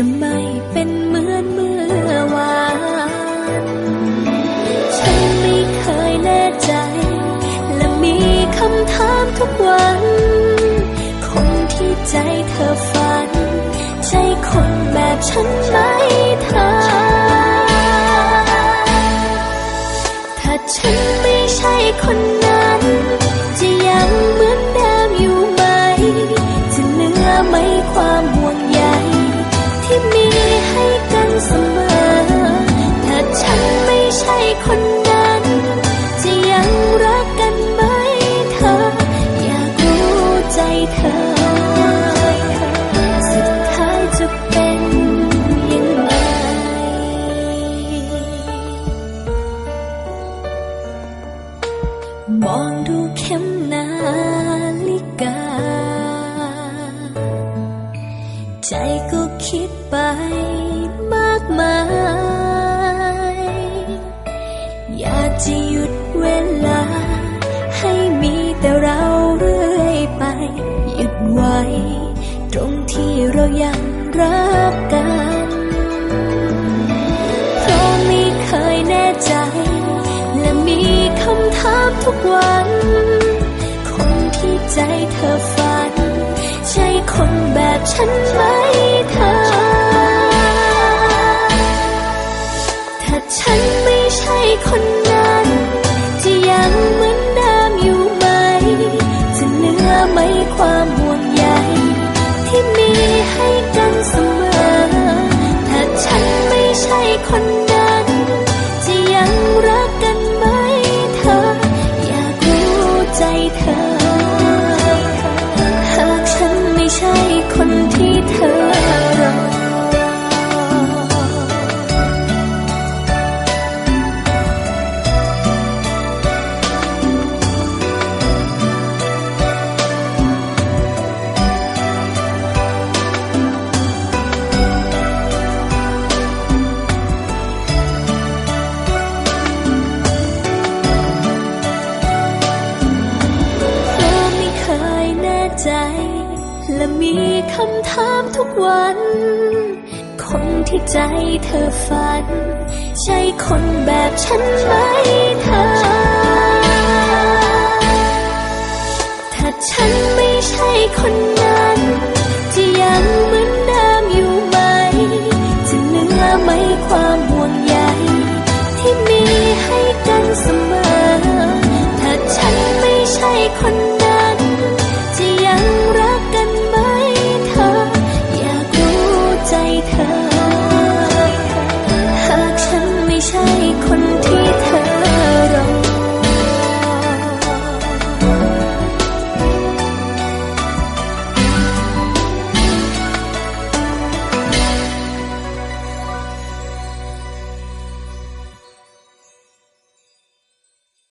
จะไม่เป็นเหมือนเมื่อวาน ฉันไม่เคยแน่ใจ และมีคำถามทุกวัน คนที่ใจเธอ กา ใจก็คิดไปมากมาย อยากจะหยุดเวลา ให้มีแต่เราเรื่อยไป หยุดไว้ ตรงที่เรายังรักกันเพราะไม่เคยแน่ใจ และมีคำถามทุกวัน ใจเธอฝัน ใช่คนแบบฉันไหมเธอ ถ้าฉันไม่ใช่คนนั้น จะยังเหมือนเดิมอยู่ไหม จะเหลือไหมความห่วงใยที่มีให้กันเสมอ ถ้าฉันไม่ใช่คน ที่ คำถามทุกวัน คนที่ใจเธอฝัน ใช่คนแบบฉันไหม